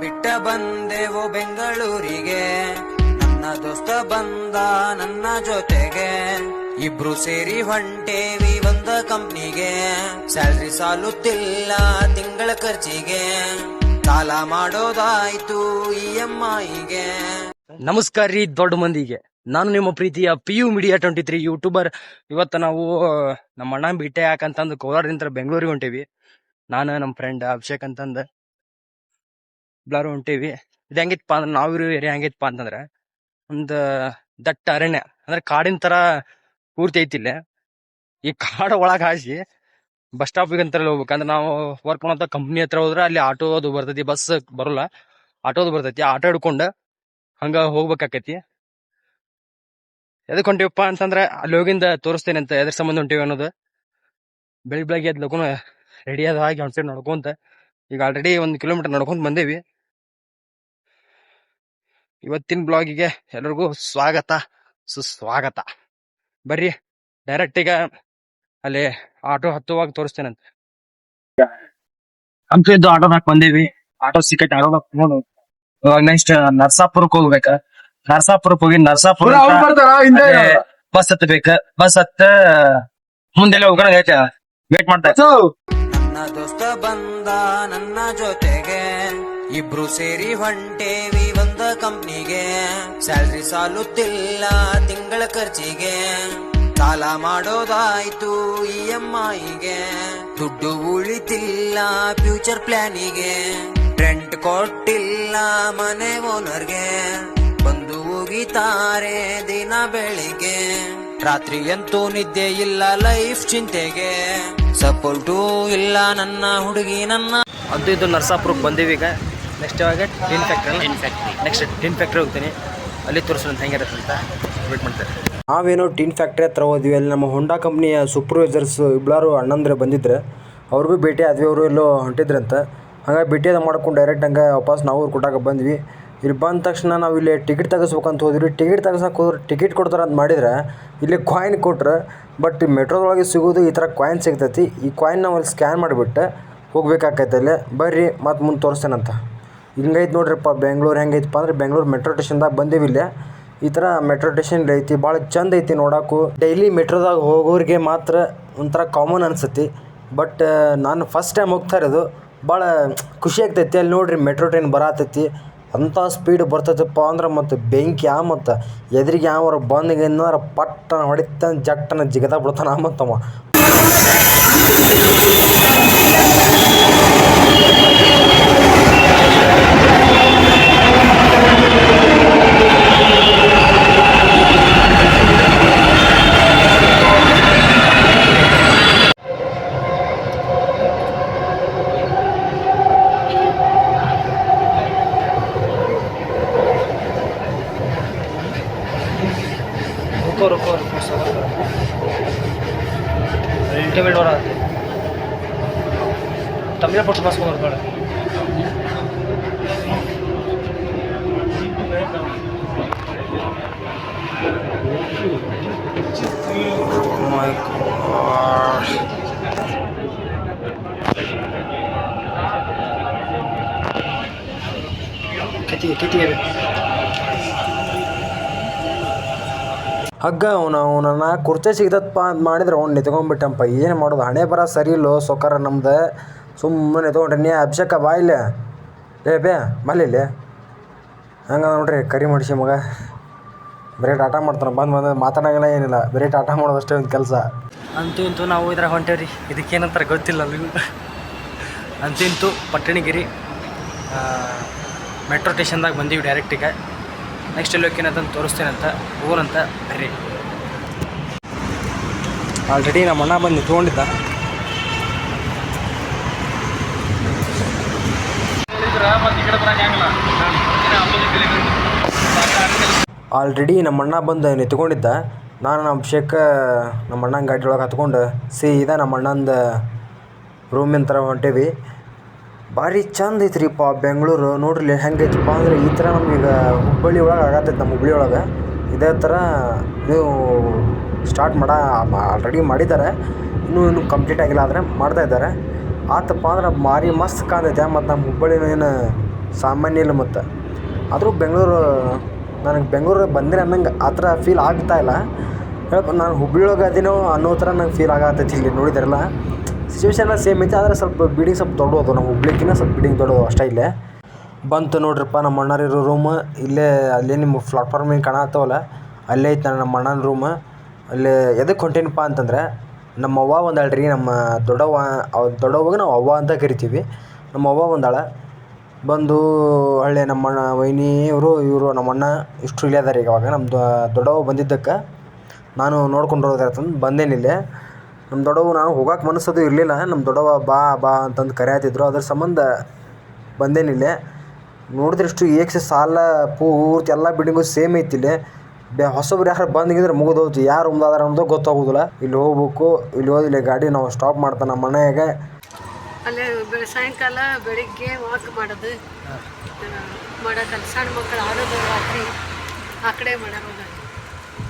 ಬಿಟ್ಟ ಬಂದೆವು ಬೆಂಗಳೂರಿಗೆ. ನನ್ನ ದೋಸ್ತ ಬಂದ ನನ್ನ ಜೊತೆಗೆ. ಇಬ್ರು ಸೇರಿ ಹೊಂಟೇವಿ ಒಂದ ಕಂಪ್ನಿಗೆ. ಸ್ಯಾಲ್ರಿ ಸಾಲುತ್ತಿಲ್ಲ ತಿಂಗಳ ಖರ್ಚಿಗೆ. ಸಾಲ ಮಾಡೋದಾಯ್ತು ಇ ಎಂ ಐಗೆ. ನಮಸ್ಕಾರ ರೀ ದೊಡ್ಡ ಮಂದಿಗೆ. ನಾನು ನಿಮ್ಮ ಪ್ರೀತಿಯ P U media twenty three YouTuber. ಇವತ್ತು ನಾವು ನಮ್ಮ ಅಣ್ಣ ಬಿಟ್ಟೆ ಯಾಕಂತಂದು ಕೋಲಾರದಿಂದ ಬೆಂಗಳೂರಿಗೆ ಹೊಂಟೇವಿ. ನಾನು ನಮ್ಮ ಫ್ರೆಂಡ್ ಅಭಿಷೇಕ್ ಅಂತಂದು. ಎಲ್ಲಾರು ಹೊಂಟೇವಿ. ಇದು ಹೆಂಗಿತ್ತಪ್ಪ ಅಂದ್ರೆ ನಾವಿರೋ ಏರಿಯಾ ಹೆಂಗಿತ್ತಪ್ಪ ಅಂತಂದ್ರೆ ಒಂದು ದಟ್ಟ ಅರಣ್ಯ, ಅಂದ್ರೆ ಕಾಡಿನ ತರ ಪೂರ್ತಿ ಐತಿಲ್ಲ ಈ ಕಾಡ ಒಳಗೆ ಹಾಸಿ ಬಸ್ ಸ್ಟಾಪಿಗೆ ಅಂತ ಹೋಗ್ಬೇಕಂದ್ರೆ ನಾವು ವರ್ಕ್ ಮಾಡೋ ಕಂಪ್ನಿ ಹತ್ರ ಹೋದ್ರೆ ಅಲ್ಲಿ ಆಟೋ ಅದು ಬರ್ತೈತಿ ಬಸ್ ಬರೋಲ್ಲ ಆಟೋದು ಬರ್ತೈತಿ. ಆಟೋ ಹಿಡ್ಕೊಂಡು ಹಂಗ ಹೋಗ್ಬೇಕಾಕೈತಿ. ಎದಕ್ಕೆ ಹೊಂಟಿವಪ್ಪ ಅಂತಂದ್ರೆ ಅಲ್ಲಿ ಹೋಗಿಂದ ತೋರಿಸ್ತೇನೆ ಅಂತ ಎದ್ರ ಸಂಬಂಧ ಹೊಂಟಿವಿ ಅನ್ನೋದು. ಬೆಳಗ್ಗೆ ಬೆಳಗ್ಗೆ ಎದ್ದು ರೆಡಿ ಆದ ಹಾಗೆ ಒಂದ್ ಸೈಡ್ ನಡ್ಕೊಂತ ಈಗ ಆಲ್ರೆಡಿ ಒಂದು ಕಿಲೋಮೀಟರ್ ನಡ್ಕೊಂತ ಬಂದೇವಿ. ಇವತ್ತಿನ ಬ್ಲಾಗಿಗೆ ಎಲ್ಲರಿಗೂ ಸ್ವಾಗತ ಸುಸ್ವಾಗತ. ಬರ್ರಿ ಡೈರೆಕ್ಟ್ ಈಗ ಅಲ್ಲಿ ಆಟೋ ಹತ್ತುವಾಗ ತೋರಿಸ್ತೇನಂತ ಹಂಪಿದ್ದು ಆಟೋದಾಗ ಬಂದೇವಿ. ಆಟೋ ಸಿಕ್ಕೈತೆ ಆಟೋದಾಗ ಹೋಗೋದು ಇವಾಗ ನೆಕ್ಸ್ಟ್ ನರ್ಸಾಪುರಕ್ಕೆ ಹೋಗ್ಬೇಕ. ನರ್ಸಾಪುರಕ್ಕೆ ಹೋಗಿ ನರ್ಸಾಪುರ ಬಸ್ ಹತ್ತಬೇಕ. ಬಸ್ ಹತ್ತ ಮುಂದೆಲ್ಲ ಹೋಗೋಣ ವೇಟ್ ಮಾಡ್ತಾ. ನನ್ನ ದೋಸ್ತ ಬಂದ ನನ್ನ ಜೊತೆಗೆ. ಇಬ್ರು ಸೇರಿ ಹೊಂಟೇವಿ ಒಂದ ಕಂಪ್ನಿಗೆ. ಸ್ಯಾಲ್ರಿ ಸಾಲುತ್ತಿಲ್ಲ ತಿಂಗಳ ಖರ್ಚಿಗೆ. ಸಾಲ ಮಾಡೋದಾಯ್ತು ಇ ಎಂ ಐಗೆ ದುಡ್ಡು ಉಳಿತಿಲ್ಲ ಫ್ಯೂಚರ್ ಪ್ಲಾನಿಗೆ. ರೆಂಟ್ ಕೊಟ್ಟಿಲ್ಲ ಮನೆ ಓನರ್ಗೆ. ಬಂದು ಹೋಗಿತಾರೆ ದಿನ ಬೆಳಿಗ್ಗೆ. ರಾತ್ರಿ ಅಂತೂ ನಿದ್ದೆ ಇಲ್ಲ ಲೈಫ್ ಚಿಂತೆಗೆ. ಸಪೋರ್ಟು ಇಲ್ಲ ನನ್ನ ಹುಡುಗಿ ನನ್ನ. ಅದು ಇದು ನರ್ಸಾಪುರಕ್ಕೆ ಬಂದೀವಿ ಈಗ. ನೆಕ್ಸ್ಟ್ ಯಾವಾಗ? Tin factory tin factory next tin factory ಹೋಗ್ತೀನಿ. ಅಲ್ಲಿ ತೋರಿಸೋಣ ಹೆಂಗಿರುತ್ತೆ ಅಂತ ವೇಟ್ ಮಾಡ್ತಾರೆ ನಾವೇನೋ ಟೀನ್ ಫ್ಯಾಕ್ಟ್ರಿ ಹತ್ರ ಹೋದ್ವಿ. ಅಲ್ಲಿ ನಮ್ಮ ಹೊಂಡಾ ಕಂಪ್ನಿಯ ಸೂಪರ್ವೈಸರ್ಸ್ ಇಬ್ಬರು ಅಣ್ಣಂದ್ರೆ ಬಂದಿದ್ರೆ. ಅವ್ರಿಗೂ ಭೇಟಿ ಆದ್ವಿ. ಅವರು ಎಲ್ಲೋ ಹೊಂಟಿದ್ರಂತ. ಹಾಗಾಗಿ ಭೇಟಿ ಅದು ಮಾಡ್ಕೊಂಡು ಡೈರೆಕ್ಟ್ ಹಂಗೆ ವಾಪಸ್ ನಾವು ಅವ್ರು ಕೊಟ್ಟಾಗ ಬಂದ್ವಿ. ಇಲ್ಲಿ ಬಂದ ತಕ್ಷಣ ನಾವು ಇಲ್ಲಿ ಟಿಕೆಟ್ ತೆಗಿಸ್ಬೇಕಂತ ಹೋದ್ವಿ. ಟಿಕೆಟ್ ತೆಗಿಸಕ್ಕೆ ಹೋದ್ರೆ. ಟಿಕೆಟ್ ಕೊಡ್ತಾರೆ ಅಂತ ಮಾಡಿದ್ರೆ ಇಲ್ಲಿ ಕಾಯಿನ್ ಕೊಟ್ರೆ. ಬಟ್ ಮೆಟ್ರೋದೊಳಗೆ ಸಿಗೋದು ಈ ಥರ ಕಾಯಿನ್ ಸಿಗ್ತೈತಿ. ಈ ಕಾಯಿನ್ ನಾವು ಅಲ್ಲಿ ಸ್ಕ್ಯಾನ್ ಮಾಡಿಬಿಟ್ಟು ಹೋಗ್ಬೇಕಾಕೈತೆ ಅಲ್ಲಿ. ಬರ್ರಿ ಮತ್ತು ಮುಂದೆ ತೋರಿಸ್ತೇನಂತ. ಹಿಂಗೈತೆ ನೋಡ್ರಿಪ್ಪ, ಬೆಂಗ್ಳೂರು ಹೆಂಗೈತಪ್ಪ ಅಂದ್ರೆ ಬೆಂಗ್ಳೂರು ಮೆಟ್ರೋ ಟೇಷನ್ದಾಗ ಬಂದೇವಿ ಇಲ್ಲೇ. ಈ ಥರ ಮೆಟ್ರೋ ಟೇಷನ್ ಐತಿ ಭಾಳ ಚಂದ ಐತಿ ನೋಡೋಕು. ಡೈಲಿ ಮೆಟ್ರೋದಾಗ ಹೋಗೋರಿಗೆ ಮಾತ್ರ ಒಂಥರ ಕಾಮನ್ ಅನ್ಸತಿ ಬಟ್ ನಾನು ಫಸ್ಟ್ ಟೈಮ್ ಹೋಗ್ತಾ ಇರೋದು ಭಾಳ ಖುಷಿ ಆಗ್ತೈತಿ. ಅಲ್ಲಿ ನೋಡ್ರಿ ಮೆಟ್ರೋ ಟ್ರೈನ್ ಬರತೈತಿ. ಅಂಥ ಸ್ಪೀಡ್ ಬರ್ತೈತಪ್ಪ ಅಂದ್ರೆ ಮತ್ತು ಬೆಂಕಿ ಆ ಮತ್ತು. ಎದುರಿಗೆ ಯಾವ ಬಂದಿಗೆ ಏನಾರ ಪಟ್ಟನ ಹೊಡಿತನ ಜಟ್ಟನ ಜಿಗದ ಬಿಡ್ತಾನ ಮತ್ತವ रुको रुको रुको सर अल्टीमेट हो रहा है ತಮಿಳ ಪಟ್ಟು ಬಸ್ ಬರ್ತಾಳೆ ಕಿಟಿಗೆ ಹಗ್ಗ ಅವನ, ಅವನನ್ನ ಕುರ್ಚೆ ಸಿಗ್ತದಪ್ಪ ಅಂತ ಮಾಡಿದ್ರೆ ಅವ್ನು ನಿತ್ಕೊಂಡ್ಬಿಟ್ಟಂಪ ಏನು ಮಾಡೋದು? ಹಣೆ ಬರ ಸರಿ ಇಲ್ಲೋ ಸೊಕ್ಕರ ನಮ್ದು. ಸುಮ್ಮನೆ ನೀ ಅಭಿಷೇಕ ಬಾ ಇಲ್ಲೇ. ಏ ಬೇ ಮಲ್ಲಿಲ್ಲೇ ಹಂಗ ನೋಡ್ರಿ, ಕರಿ ಮಾಡಿಸಿ ಮಗ. ಬರೀ ಟಾಟ ಮಾಡ್ತಾನೆ. ಬಂದು ಬಂದು ಮಾತಾಡೋಂಗಿಲ್ಲ ಏನಿಲ್ಲ. ಬರೀ ಟಾಟ ಮಾಡೋದಷ್ಟೇ ಒಂದು ಕೆಲಸ. ಅಂತೂ ಇಂತೂ ನಾವು ಇದ್ರಾಗ ಹೊಂಟೇವ್ರಿ. ಇದಕ್ಕೇನಂತಾರೆ ಗೊತ್ತಿಲ್ಲ ಅಲ್ಲಿಗೂ ಅಂತೂ ಇಂತೂ ಪಟ್ಟಣಗಿರಿ. ಮೆಟ್ರೋ ಸ್ಟೇಷನ್ದಾಗ ಬಂದೀವಿ ಡೈರೆಕ್ಟಿಗೆ ನೆಕ್ಸ್ಟ್ ಎಲ್ಲಿ ಹೋಗ್ತೀನಂತ ತೋರಿಸ್ತೇನಂತ ಊರಂತ ಬರ್ರಿ. ಆಲ್ರೆಡಿ ನಮ್ಮ ಅಣ್ಣ ಬಂದು ನಿಂತ್ಕೊಂಡಿದ್ದ. ಆಲ್ರೆಡಿ ನಮ್ಮ ಅಣ್ಣ ಬಂದು ನಿಂತ್ಕೊಂಡಿದ್ದ. ನಾನು ಅಭಿಷೇಕ, ನಮ್ಮ ಅಣ್ಣನ ಗಾಡಿ ಒಳಗೆ ಹತ್ಕೊಂಡು ಸೀದಾ ನಮ್ಮ ಅಣ್ಣಂದು ರೂಮಿನ ಥರ ಹೊಂಟೇವಿ ಭಾರಿ ಚಂದ ಐತ್ರಿಪ್ಪ ಬೆಂಗಳೂರು. ನೋಡ್ರಿ ಹೆಂಗೈತಪ್ಪ ಅಂದ್ರೆ ಈ ಥರ ನಮಗೀಗ ಹುಬ್ಬಳ್ಳಿ ಒಳಗೆ ಆಗತ್ತೈತೆ ನಮ್ಮ ಹುಬ್ಬಳ್ಳಿ ಒಳಗೆ. ಇದೇ ಥರ ನೀವು ಸ್ಟಾರ್ಟ್ ಮಾಡ ಆಲ್ರೆಡಿ ಮಾಡಿದ್ದಾರೆ ಇನ್ನೂ ಇನ್ನೂ ಕಂಪ್ಲೀಟ್ ಆಗಿಲ್ಲ ಆದರೆ ಮಾಡ್ತಾ ಇದ್ದಾರೆ. ಆತಪ್ಪ ಅಂದ್ರೆ ಭಾರಿ ಮಸ್ತ್ ಕಾಣ್ತೈತೆ ಮತ್ತು ನಮ್ಮ ಹುಬ್ಬಳ್ಳಿನೇನು ಸಾಮಾನ್ಯ ಇಲ್ಲ ಮತ್ತು. ಆದರೂ ಬೆಂಗಳೂರು, ನನಗೆ ಬೆಂಗಳೂರು ಬಂದಿರ ಅನ್ನಂಗೆ ಆ ಥರ ಫೀಲ್ ಆಗ್ತಾ ಇಲ್ಲ. ನಾನು ಹುಬ್ಬಳ್ಳಿ ಒಳಗೆ ಅದೇನೋ ಅನ್ನೋ ಥರ ನಂಗೆ ಫೀಲ್ ಆಗತ್ತೈತಿ ಇಲ್ಲಿ ನೋಡಿದ್ರಲ್ಲ. ಸಿಚುವೇಶನ್ ಸೇಮ್ ಐತೆ, ಆದರೆ ಸ್ವಲ್ಪ ಬಿಲ್ಡಿಂಗ್ ಸ್ವಲ್ಪ ದೊಡ್ಡದು. ನಮ್ಮ ಹುಬ್ಳಿಕಿನ ಸ್ವಲ್ಪ ಬಿಲ್ಡಿಂಗ್ ದೊಡ್ಡದು ಅಷ್ಟೇ ಇಲ್ಲೇ. ಬಂತು ನೋಡ್ರಿಪ್ಪ, ನಮ್ಮ ಅಣ್ಣರಿರೋ ರೂಮ್ ಇಲ್ಲೇ, ಅಲ್ಲೇ ನಿಮ್ಮ ಪ್ಲಾಟ್ಫಾರ್ಮ್ ಏನು ಕಾಣತ್ತವಲ್ಲ ಅಲ್ಲೇ ಐತೆ ನಮ್ಮ ಅಣ್ಣನ ರೂಮ್ ಅಲ್ಲೇ ಎದಕ್ಕೆ ಹೊಂಟೇನಪ್ಪ ಅಂತಂದ್ರೆ, ನಮ್ಮ ಅವ್ವ ಒಂದಾಳ್ರಿ, ನಮ್ಮ ದೊಡ್ಡವ್ವ ದೊಡ್ಡವ್ವಗೆ ನಾವು ಅವ್ವ ಅಂತ ಕರಿತೀವಿ. ನಮ್ಮ ಅವ್ವ ಒಂದಾಳ. ಬಂದು ಹಳ್ಳಿ ನಮ್ಮ ಅಣ್ಣ, ವೈನಿ ಇವರು ಇವರು ನಮ್ಮ ಅಣ್ಣ ಇಷ್ಟು ಇಲ್ಲೇ ಅದಾರ ಈಗ ಅವಾಗ. ನಮ್ಮ ದೊಡ್ಡವ್ವ ಬಂದಿದ್ದಕ್ಕೆ, ನಾನು ನೋಡ್ಕೊಂಡು ಹೋದ್ರೆ ಬಂದೇನಿಲ್ಲೇ. ನಮ್ಮ ದೊಡ್ಡವ್ವ ನಾನು ಹೋಗಕ್ಕೆ ಮನಸ್ಸದು ಇರಲಿಲ್ಲ. ನಮ್ಮ ದೊಡ್ಡವ ಬಾ ಬಾ ಅಂತಂದು ಕರೆಯತ್ತಿದ್ರು ಅದ್ರ ಸಂಬಂಧ ಬಂದೇನಿಲ್ಲೇ ನೋಡಿದ್ರಷ್ಟು ಏಕ್ಸ ಸಾಲ, ಪೂರ್ತಿ ಎಲ್ಲ ಬಿಲ್ಡಿಂಗು ಸೇಮ್ ಐತಿ ಇಲ್ಲಿ. ಬೆ, ಹೊಸಬ್ರು ಯಾರು ಬಂದಿದ್ರೆ ಮುಗಿದೋಯ್ತು ಯಾರು ಮುಂದಾದ್ರೆ ಅನ್ನೋದು ಗೊತ್ತಾಗೋದಿಲ್ಲ. ಇಲ್ಲಿ ಹೋಗ್ಬೇಕು, ಇಲ್ಲಿ ಹೋದಿಲ್ಲ ಗಾಡಿ ನಾವು ಸ್ಟಾಪ್ ಮಾಡ್ತಾನೆ ನಮ್ಮ ಮನೆಯಾಗ. ಅಲ್ಲೇ ಸಾಯಂಕಾಲ ಬೆಳಿಗ್ಗೆ ವಾಕ್ ಮಾಡೋದು. ಸಣ್ಣ ಮಕ್ಕಳು ಆಡೋದು ರಾತ್ರಿ. ಆ ಕಡೆ ಮಾಡೋದು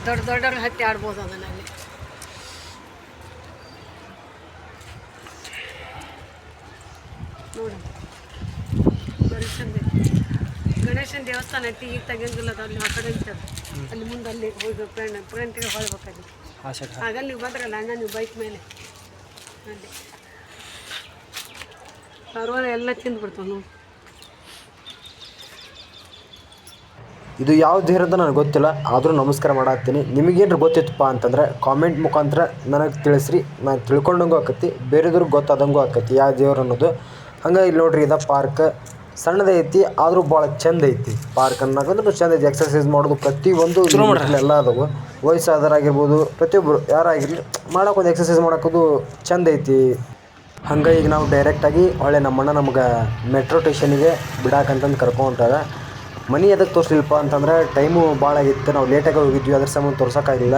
ದೊಡ್ಡ ದೊಡ್ಡವ್ರ ಹತ್ತಿ ಆಡ್ಬೋದು ಅದನ್ನ. ನೋಡಿ. ಗಣೇಶನ ಗಣೇಶನ ದೇವಸ್ಥಾನ ಐತಿ ಈಗ ತೆಗಿಯಂಗಿಲ್ಲ ಅದು ಅಲ್ಲಿ ಆ ಕಡೆ ಐತದು ಅಲ್ಲಿ ಮುಂದೆ ಅಲ್ಲಿ ಹೋಗಿ ಫ್ರೆಂಡ್ ಫ್ರೆಂಟಿಗೆ ಹೊಳ್ಬೇಕಲ್ಲಿ ಆಗಲ್ಲಿ ನೀವು ಬಂದ್ರಲ್ಲ ಅಣ್ಣ ನೀವು ಬೈಕ್ ಮೇಲೆ. ಅಲ್ಲಿ. ಪರ್ವಾಲ ಎಲ್ಲ ತಿಂದ್ಬಿಡ್ತಾವ ನಾವು ಇದು ಯಾವ ಅಂತ ನನಗೆ ಗೊತ್ತಿಲ್ಲ ಆದರೂ ನಮಸ್ಕಾರ ಮಾಡತ್ತೀನಿ ನಿಮಗೇನ್ರ ಗೊತ್ತಿತ್ತಪ್ಪ ಅಂತಂದ್ರೆ ಕಾಮೆಂಟ್ ಮುಖಾಂತರ ನನಗೆ ತಿಳಿಸ್ರಿ ನಾನು ತಿಳ್ಕೊಂಡಂಗೂ ಆಕತಿ ಬೇರೆದವ್ರಿಗೆ ಗೊತ್ತಾದಂಗೂ ಆಕತಿ ಯಾವ ದೇವ್ರು ಅನ್ನೋದು. ಹಂಗೆ ಇಲ್ಲಿ ನೋಡ್ರಿ ಇದು ಪಾರ್ಕ್ ಸಣ್ಣದೈತಿ ಆದರೂ ಭಾಳ ಚಂದ ಐತಿ ಪಾರ್ಕ್ ಅನ್ನೋಕಂದ್ರೆ ಚಂದ ಐತಿ ಎಕ್ಸರ್ಸೈಸ್ ಮಾಡೋದು ಪ್ರತಿಯೊಂದು ಎಲ್ಲ ಅದಾವು. ವಯಸ್ಸಾದರಾಗಿರ್ಬೋದು ಪ್ರತಿಯೊಬ್ಬರು ಯಾರಾಗಿರಲಿ ಮಾಡೋಕೆ ಒಂದು ಎಕ್ಸರ್ಸೈಸ್ ಮಾಡೋಕೋದು ಚಂದ ಐತಿ. ಹಂಗೆ ಈಗ ನಾವು ಡೈರೆಕ್ಟಾಗಿ ಹೊಳೆ ನಮ್ಮಣ್ಣ ನಮ್ಗೆ ಮೆಟ್ರೋ ಸ್ಟೇಷನಿಗೆ ಬಿಡಾಕಂತಂದು ಕರ್ಕೊಂಡಾಗ ಮನೆ ಎದಕ್ಕೆ ತೋರಿಸ್ಲಿಲ್ಲಪ್ಪ ಅಂತಂದ್ರೆ ಟೈಮು ಭಾಳ ಆಗಿತ್ತು ನಾವು ಲೇಟಾಗಿ ಹೋಗಿದ್ವಿ ಅದ್ರ ಸಂಬಂಧ ತೋರ್ಸೋಕ್ಕಾಗಿಲ್ಲ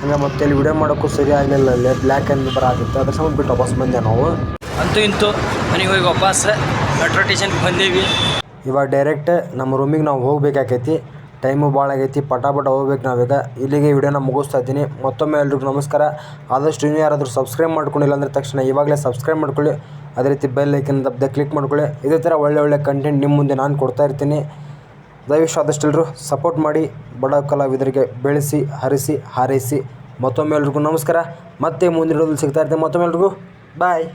ಹಂಗೆ ಮತ್ತೆ ಇಲ್ಲಿ ವಿಡಿಯೋ ಮಾಡೋಕ್ಕೂ ಸರಿ ಆಗಲಿಲ್ಲ ಅಲ್ಲೇ ಬ್ಲ್ಯಾಕ್ ಆ್ಯಂಡ್ ಬರಾತಿತ್ತು ಅದ್ರ ಸಂಬಂಧ ಬಿಟ್ಟು ವಾಪಸ್ ಬಂದೆ ನಾವು. ಅಂತೂ ಇಂತೂ ಮನೆಗೆ ಹೋಗಿ ವಾಪಸ್ ಮೆಟ್ರೋ ಸ್ಟೇಷನ್ಗೆ ಬಂದೀವಿ. ಇವಾಗ ಡೈರೆಕ್ಟ್ ನಮ್ಮ ರೂಮಿಗೆ ನಾವು ಹೋಗ್ಬೇಕಾಕೈತಿ. ಟೈಮು ಭಾಳ ಆಗೈತಿ, ಪಟಾಪಟ ಹೋಗ್ಬೇಕು ನಾವೀಗ. ಇಲ್ಲಿಗೆ ವಿಡಿಯೋನ ಮುಗಿಸ್ತಾ ಇದ್ದೀನಿ. ಮತ್ತೊಮ್ಮೆ ಎಲ್ರಿಗೂ ನಮಸ್ಕಾರ. ಆದಷ್ಟು ಇನ್ನೂ ಯಾರಾದರೂ ಸಬ್ಸ್ಕ್ರೈಬ್ ಮಾಡ್ಕೊಂಡಿಲ್ಲ ಅಂದರೆ ತಕ್ಷಣ ಇವಾಗಲೇ ಸಬ್ಸ್ಕ್ರೈಬ್ ಮಾಡ್ಕೊಳ್ಳಿ. ಅದೇ ರೀತಿ ಬೆಲ್ ಐಕನ್ ದಬ್ಬದೆ ಕ್ಲಿಕ್ ಮಾಡ್ಕೊಳ್ಳಿ. ಇದೇ ಥರ ಒಳ್ಳೆ ಒಳ್ಳೆ ಕಂಟೆಂಟ್ ನಿಮ್ಮ ಮುಂದೆ ನಾನು ಕೊಡ್ತಾ ಇರ್ತೀನಿ. ದಯವಿಟ್ಟು ಆದಷ್ಟು ಎಲ್ಲರೂ ಸಪೋರ್ಟ್ ಮಾಡಿ. ಬಡ ಕಲಾವಿದರಿಗೆ ಬೆಳೆಸಿ, ಹರಿಸಿ, ಹಾರೈಸಿ. ಮತ್ತೊಮ್ಮೆ ಎಲ್ರಿಗೂ ನಮಸ್ಕಾರ. ಮತ್ತೆ ಮುಂದಿನ ಸಿಗ್ತಾ ಇರ್ತೀನಿ. ಮತ್ತೊಮ್ಮೆ ಎಲ್ರಿಗೂ ಬಾಯ್